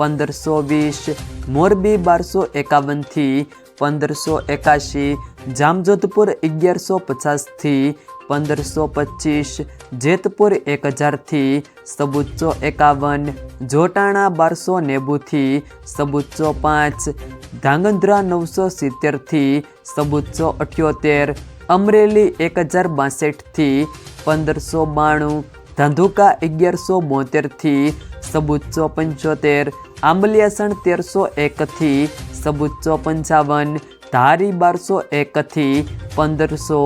પંદરસો વીસ, મોરબી બારસો એકાવનથી પંદરસો એકાશી, જામજોધપુર અગિયારસો પચાસથી પંદરસો પચીસ, જેતપુર એક હજારથી સબુચ્ચો એકાવન, જોટાણા બારસો નેવુંથી સબુચ્ચો પાંચ, ધાંગધ્રા નવસો સિત્તેરથી સબુચ્ચો અઠ્યોતેર, અમરેલી એક હજાર બાસઠથી પંદરસો બાણું, ધંધુકા અગિયારસો બોતેરથી સબુચ્ચો પંચોતેર આંબલિયાસણ તેરસો એકથી સબુચ્ચો પંચાવન, ધારી બારસો એકથી પંદરસો,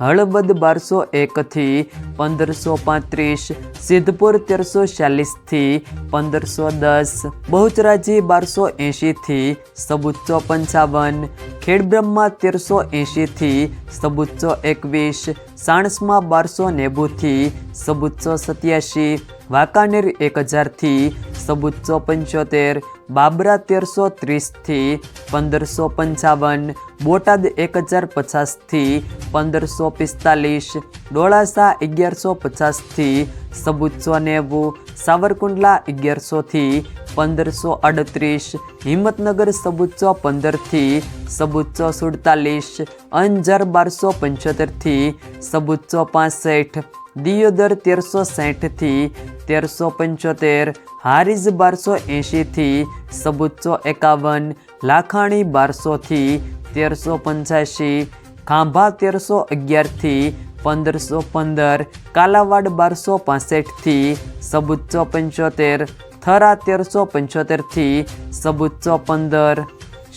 હળવદ બારસો એકથી પંદરસો પાંત્રીસ, સિદ્ધપુર તેરસો ચાલીસથી પંદરસો દસ, બહુચરાજી બારસો એંશીથી સબુચ્ચો પંચાવન, ખેડબ્રહ્મા તેરસો એંશીથી સબુચ્ચો એકવીસ, સાણસમાં બારસો નેવુંથી સબુચ્ચો સત્યાસી, વાંકાનેર એક હજારથી સબુચ્ચો પંચોતેર બાબરા તેરસો ત્રીસથી પંદરસો પંચાવન, બોટાદ એક હજાર પચાસથી પંદરસો પિસ્તાલીસ, ડોળાસા અગિયારસો પચાસથી સબુચ્ચો નેવું, સાવરકુંડલા અગિયારસોથી પંદરસો અડત્રીસ હિંમતનગર સબુચ્ચો પંદરથી સબુચ્ચો સુડતાલીસ, અંજાર બારસો પંચોતેરથી સબુચ્ચો પાસઠ, દિયોદર તેરસો સાઠથી તેરસો પંચોતેર હારીજ બારસો એંશીથી સબુચ્ચો એકાવન, લાખાણી બારસોથી તેરસો પંચ્યાસી ખાંભા તેરસો અગિયારથી પંદરસો પંદર, કાલાવાડ બારસો પાસઠથી સબુચ્ચો પંચોતેર, થરા તેરસો પંચોતેરથી સબુચ્ચો પંદર,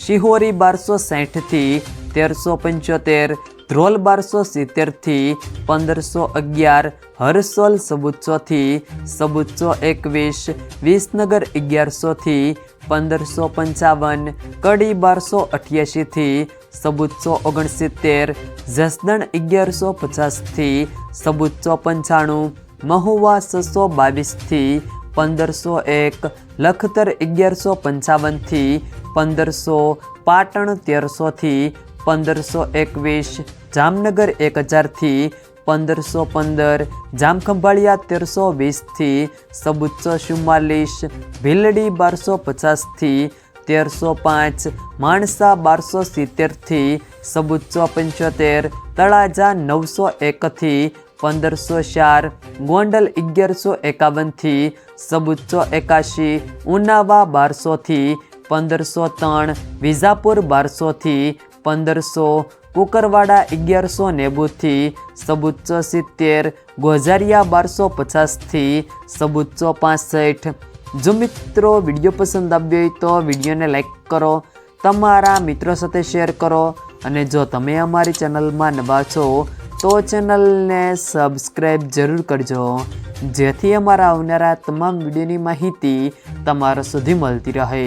શિહોરી બારસો સાઠથી તેરસો પંચોતેર, ધ્રોલ બારસો સિત્તેરથી પંદરસો અગિયાર, હરસોલ સબુચ્ચોથી સબુચ્ચો એકવીસ, વિસનગર અગિયારસોથી પંદરસો પંચાવન, કડી બારસો અઠ્યાસીથી સબુચ્ચો ઓગણસિત્તેર, જસદણ અગિયારસો પચાસથી સબુચ્ચો પંચાણું, મહુવા છસો બાવીસથી પંદરસો એક, લખતર અગિયારસો પંચાવનથી પંદરસો, પાટણ તેરસોથી પંદરસો એકવીસ, જામનગર એક હજારથી પંદરસો પંદર, જામખંભાળિયા તેરસો વીસથી સબુચ્ચો ચુમ્માલીસ ભીલડી બારસો પચાસથી તેરસો પાંચ, માણસા બારસો સિત્તેરથી સબુચ્ચો પંચોતેર, તળાજા નવસો એકથી પંદરસો ચાર, ગોંડલ અગિયારસો એકાવનથી સબુચ્ચો એકાશી, ઉનાવા બારસોથી પંદરસો ત્રણ, વિજાપુર બારસોથી પંદરસો, કુકરવાડા અગિયારસો નેવુંથી સબુચ્ચો સિત્તેર, ગોઝારિયા બારસો પચાસથી સબુચ્ચો પાસઠ. જો મિત્રો વીડિયો પસંદ આવ્યો હોય તો વિડીયોને લાઈક કરો, તમારા મિત્રો સાથે શેર કરો અને જો તમે અમારી ચેનલમાં નવા છો તો ચેનલને સબસ્ક્રાઈબ જરૂર કરજો, જેથી અમારા આવનારા તમામ વિડીયોની માહિતી તમારા સુધી મળતી રહે.